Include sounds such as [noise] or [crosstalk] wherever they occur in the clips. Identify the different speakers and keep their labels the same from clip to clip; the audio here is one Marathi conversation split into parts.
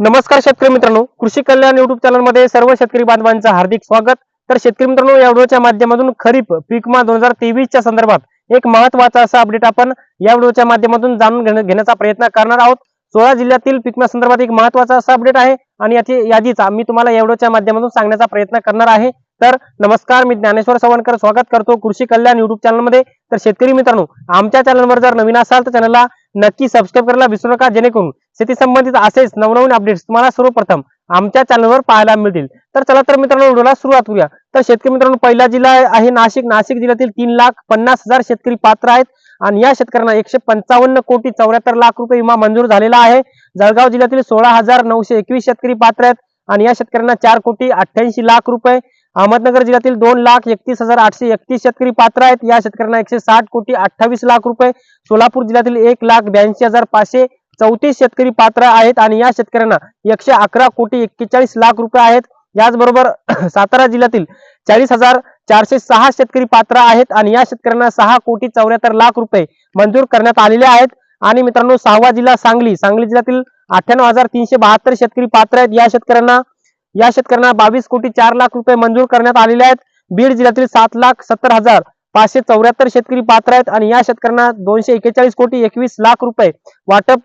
Speaker 1: नमस्कार शेतकरी मित्रांनो. कृषी कल्याण युट्यूब चॅनलमध्ये सर्व शेतकरी बांधवांचं हार्दिक स्वागत. तर शेतकरी मित्रांनो या व्हिडिओच्या माध्यमातून खरीप पीकमा दोन हजार तेवीसच्या संदर्भात एक महत्त्वाचा असा अपडेट आपण या व्हिडिओच्या माध्यमातून जाणून घेण्याचा प्रयत्न करणार आहोत. सोळा जिल्ह्यातील पीकमा संदर्भात एक महत्त्वाचा असा अपडेट आहे आणि याची यादीचा मी तुम्हाला या व्हिडिओच्या माध्यमातून सांगण्याचा प्रयत्न करणार आहे. तर नमस्कार मी ज्ञानेश्वर सवणकर स्वागत करतो कृषी कल्याण युट्यूब चॅनलमध्ये तर शेतकरी मित्रांनो आमच्या चॅनलवर जर नवीन असाल तर चॅनलला नक्की सबस्क्राईब करायला विसरू नका जेणेकरून शेती संबंधित असेच नवनवीन अपडेट्स तुम्हाला सर्वप्रथम आमच्या चॅनलवर पाहायला मिळतील. तर चला तर मित्रांनो व्हिडिओला सुरुवात करूया. तर शेतकरी मित्रांनो पहिला जिल्हा आहे नाशिक. नाशिक जिल्ह्यातील तीन लाख पन्नास हजार शेतकरी पात्र आहेत आणि या शेतकऱ्यांना एकशे पंचावन्न कोटी चौऱ्याहत्तर लाख रुपये विमा मंजूर झालेला आहे. जळगाव जिल्ह्यातील सोळा हजार नऊशे एकवीस शेतकरी पात्र आहेत आणि या शेतकऱ्यांना चार कोटी अठ्ठ्याऐंशी लाख रुपये अहमदनगर जिल्ह्यातील दोन लाख एकतीस हजार आठशे एकतीस शेतकरी पात्र आहेत. या शेतकऱ्यांना एकशे साठ कोटी अठ्ठावीस लाख रुपये सोलापूर जिल्ह्यातील एक लाख ब्याऐंशी हजार पाचशे चौतीस शेतकरी पात्र आहेत आणि या शेतकऱ्यांना एकशे अकरा कोटी एक्केचाळीस लाख रुपये आहेत. याचबरोबर [clears throat] सातारा जिल्ह्यातील चाळीस हजार चारशे सहा शेतकरी पात्र आहेत आणि या शेतकऱ्यांना सहा कोटी चौऱ्याहत्तर लाख रुपये मंजूर करण्यात आलेले आहेत. आणि मित्रांनो सहावा जिल्हा सांगली. सांगली जिल्ह्यातील अठ्ठ्याण्णव हजार तीनशे बहात्तर शेतकरी पात्र आहेत. या शेतकऱ्यांना या शेतकऱ्यांना बावीस कोटी चार लाख रुपये मंजूर करण्यात आलेले आहेत. बीड जिल्ह्यातील सात लाख सत्तर हजार पाचशे चौऱ्याहत्तर शेतकरी पात्र आहेत आणि या शेतकऱ्यांना दोनशे एक्केचाळीस कोटी एकवीस लाख रुपये वाटप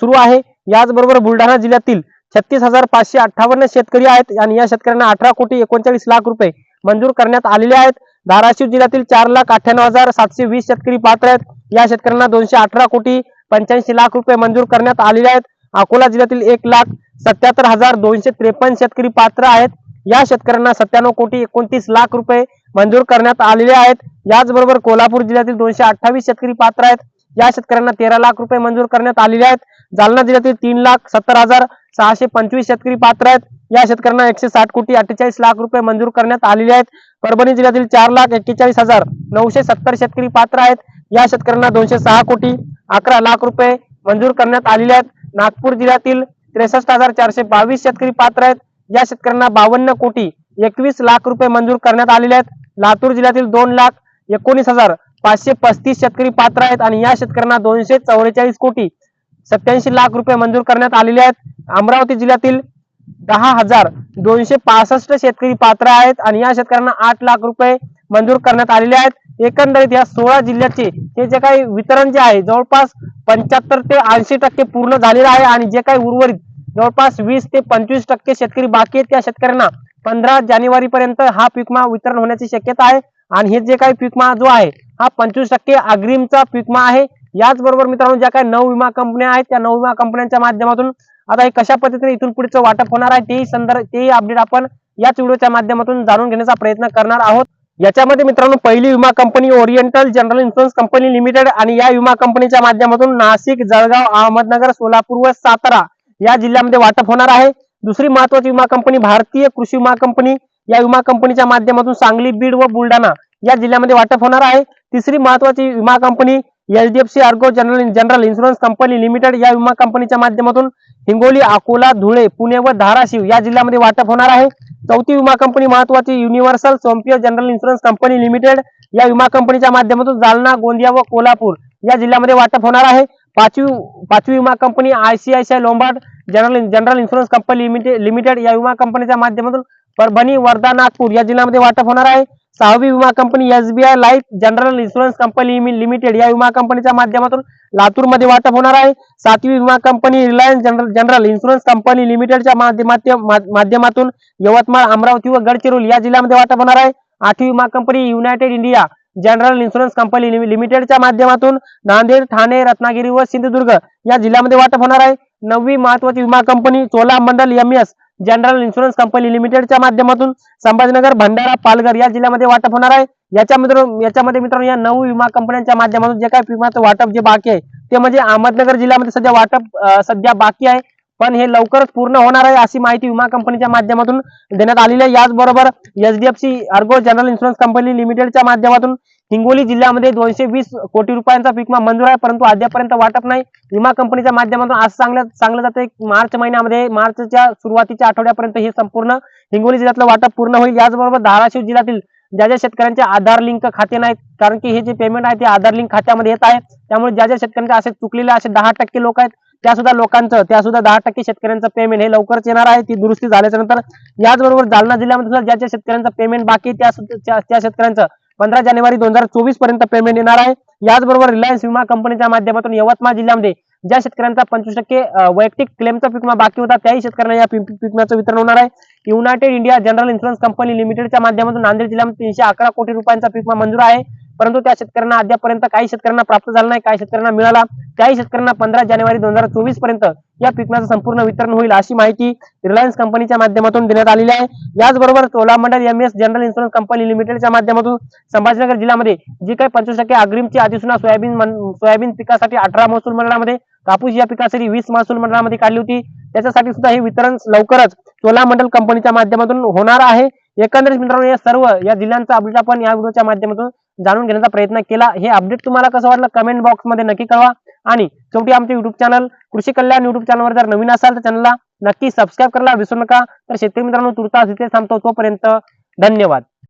Speaker 1: सुरू आहे. याचबरोबर बुलढाणा जिल्ह्यातील छत्तीस हजार पाचशे अठ्ठावन्न शेतकरी आहेत आणि या शेतकऱ्यांना अठरा कोटी एकोणचाळीस लाख रुपये मंजूर करण्यात आलेले आहेत. धाराशिव जिल्ह्यातील चार लाख अठ्ठ्याण्णव हजार सातशे वीस शेतकरी पात्र आहेत. या शेतकऱ्यांना दोनशे अठरा कोटी पंच्याऐंशी लाख रुपये मंजूर करण्यात आलेले आहेत. अकोला जिल्ह्यातील एक लाख सत्याहत्तर हजार दोनशे त्रेपन्न शेतकरी पात्र आहेत. या शेतकऱ्यांना सत्त्याण्णव कोटी एकोणतीस लाख रुपये मंजूर करण्यात आलेले आहेत. याचबरोबर कोल्हापूर जिल्ह्यातील दोनशे अठ्ठावीस शेतकरी पात्र आहेत. या शेतकऱ्यांना तेरा लाख रुपये मंजूर करण्यात आलेले आहेत. जालना जिल्ह्यातील तीन लाख सत्तर हजार सहाशे पंचवीस शेतकरी पात्र आहेत. या शेतकऱ्यांना एकशे साठ कोटी अठ्ठेचाळीस लाख रुपये मंजूर करण्यात आलेले आहेत. परभणी जिल्ह्यातील चार लाख एक्केचाळीस हजार नऊशे सत्तर शेतकरी पात्र आहेत. या शेतकऱ्यांना दोनशे सहा कोटी अकरा लाख रुपये मंजूर करण्यात आलेले आहेत. नागपूर जिल्ह्यातील त्रेसष्ट हजार चारशे बावीस शेतकरी पात्र आहेत. या शेतकऱ्यांना बावन्न कोटी एकवीस लाख रुपये मंजूर करण्यात आलेले आहेत. लातूर जिल्ह्यातील दोन लाख एकोणीस हजार पाचशे पस्तीस शेतकरी पात्र आहेत आणि या शेतकऱ्यांना दोनशे चौवेचाळीस कोटी सत्याऐंशी लाख रुपये मंजूर करण्यात आलेले आहेत. अमरावती जिल्ह्यातील दहा हजार दोनशे पासष्ट शेतकरी पात्र आहेत आणि या शेतकऱ्यांना आठ लाख रुपये मंजूर करण्यात आलेले आहेत. एकंदरीत या सोळा जिल्ह्याचे हे जे काही वितरण जे आहे जवळपास पंच्याहत्तर ते ऐंशी टक्के पूर्ण झालेलं आहे आणि जे काही उर्वरित जवळपास वीस ते पंचवीस टक्के शेतकरी बाकी आहेत त्या शेतकऱ्यांना पंधरा जानेवारी पर्यंत हा पीक विमा वितरण होण्याची शक्यता आहे. आणि हे जे काही पीक विमा जो आहे हा पंचवीस टक्के अग्रिमचा पीक विमा आहे. याचबरोबर मित्रांनो ज्या काही नऊ विमा कंपन्या आहेत त्या नऊ विमा कंपन्यांच्या माध्यमातून आता हे कशा पद्धतीने इथून पुढचं वाटप होणार आहे तेही संदर्भ तेही अपडेट आपण याच व्हिडिओच्या माध्यमातून जाणून घेण्याचा प्रयत्न करणार आहोत. याच्यामध्ये मित्रांनो पहिली विमा company Oriental general insurance company limited आणि या विमा कंपनीच्या माध्यमातून नाशिक जळगाव अहमदनगर सोलापूर व सातारा या जिल्ह्यामध्ये वाटप होणार आहे. दुसरी महत्वाची विमा कंपनी भारतीय कृषी विमा कंपनी. या विमा कंपनीच्या माध्यमातून सांगली बीड व बुलढाणा या जिल्ह्यामध्ये वाटप होणार आहे. तिसरी महत्वाची विमा company HDFC Ergo general general insurance company limited या विमा कंपनीच्या माध्यमातून हिंगोली अकोला धुळे पुणे व धाराशिव या जिल्ह्यामध्ये वाटप होणार आहे. चौथी विमा कंपनी महत्वाची Universal Sompo general insurance company limited या विमा कंपनीच्या माध्यमातून जालना गोंदिया व कोल्हापूर या जिल्ह्यामध्ये वाटप होणार आहे. पाचवी पाचवी विमा company ICICI Lombard general general insurance company limited limited या विमा कंपनीच्या माध्यमातून परभणी वर्धा नागपूर या जिल्ह्यामध्ये वाटप होणार आहे. सहावी विमा company SBI Life general insurance company limited या विमा कंपनीच्या माध्यमातून लातूरमध्ये वाटप होणार आहे. सातवी विमा company Reliance general general insurance company लिमिटेडच्या माध्यमातून यवतमाळ अमरावती व गडचिरोली या जिल्ह्यामध्ये वाटप होणार आहे. आठवी विमा company United India general insurance company लिमि- लिमिटेडच्या माध्यमातून नांदेड ठाणे रत्नागिरी व सिंधुदुर्ग या जिल्ह्यामध्ये वाटप होणार आहे. नववी महत्वाची विमा company Cholamandal M S general insurance company लिमिटेडच्या माध्यमातून संभाजीनगर भंडारा पालघर या जिल्ह्यामध्ये वाटप होणार आहे. याच्यामध्ये याच्यामध्ये मित्रांनो या नऊ विमा कंपन्यांच्या माध्यमातून जे काही विमाचं वाटप जे बाकी आहे ते म्हणजे अहमदनगर जिल्ह्यामध्ये सध्या वाटप सध्या बाकी आहे. पण हे लवकरच पूर्ण होणार आहे अशी माहिती विमा कंपनीच्या माध्यमातून देण्यात आलेली आहे. याचबरोबर HDFC Ergo general insurance company लिमिटेडच्या माध्यमातून हिंगोली जिल्ह्यामध्ये दोनशे वीस कोटी रुपयांचा पीक विमा मंजूर आहे परंतु अद्यापर्यंत वाटप नाही. विमा कंपनीच्या माध्यमातून आज सांगण्यात सांगलं जातं. मार्च महिन्यामध्ये मार्चच्या सुरुवातीच्या आठवड्यापर्यंत हे संपूर्ण हिंगोली जिल्ह्यातलं वाटप पूर्ण होईल. याचबरोबर धाराशिव जिल्ह्यातील ज्या ज्या शेतकऱ्यांचे आधार लिंक खाते नाहीत कारण की हे जे पेमेंट आहे ते आधार लिंक खात्यामध्ये येत आहे. त्यामुळे ज्या ज्या शेतकऱ्यांचे असे चुकलेले असे दहा टक्के लोक आहेत त्या सुद्धा लोकांचं त्या सुद्धा दहा टक्के शेतकऱ्यांचं पेमेंट हे लवकरच येणार आहे ती दुरुस्ती झाल्याच्यानंतर याचबरोबर जालना जिल्ह्यामध्ये सुद्धा ज्या ज्या शेतकऱ्यांचं पेमेंट बाकी त्या त्या शेतकऱ्यांचं पंधरा जानेवारी दोन हजार चोवीसपर्यंत पेमेंट येणार आहे. याचबरोबर रिलायन्स विमा कंपनीच्या माध्यमातून यवतमाळ जिल्ह्यामध्ये ज्या शेतकऱ्यांचा पंचवीस टक्के वैयक्तिक क्लेमचा पिकमा बाकी होता त्याही शेतकऱ्यांना या पिक- पिकम्याचं वितरण होणार आहे. United India general insurance company लिमिटेडच्या माध्यमातून नांदेड जिल्ह्यामध्ये तीनशे अकरा कोटी रुपयांचा पिकमा मंजूर आहे. परंतु त्या शेतकऱ्यांना अद्यापर्यंत काही शेतकऱ्यांना प्राप्त झाला नाही काही शेतकऱ्यांना मिळाला त्याही शेतकऱ्यांना पंधरा जानेवारी दोन हजार चोवीसपर्यंत या पिकम्याचं संपूर्ण वितरण होईल अशी माहिती रिलायन्स कंपनीच्या माध्यमातून देण्यात आलेली आहे. याचबरोबर Cholamandal M S general insurance company लिमिटेडच्या माध्यमातून संभाजीनगर जिल्ह्यामध्ये जी काही पंचवीस टक्के अग्रिमची अधिसूचना सोयाबीन सोयाबीन पिकासाठी अठरा महसूल मंडळामध्ये कापूस या पिकासाठी वीस महसूल मंडळामध्ये काढली होती. त्याच्यासाठी सुद्धा हे वितरण लवकरच चोलामंडल कंपनीच्या माध्यमातून होणार आहे. एकंदरीत मित्रांनो या सर्व या जिल्ह्यांचा अपडेट आपण या व्हिडिओच्या माध्यमातून जाणून घेण्याचा प्रयत्न केला. हे अपडेट तुम्हाला कसं वाटलं कमेंट बॉक्समध्ये नक्की कळवा. आणि शेवटी आमचे युट्यूब चॅनल कृषी कल्याण युट्यूब चॅनलवर जर नवीन असाल तर चॅनलला नक्की सबस्क्राईब करायला विसरू नका. तर शेतकरी मित्रांनो तुर्तास इथे थांबतो. तोपर्यंत धन्यवाद.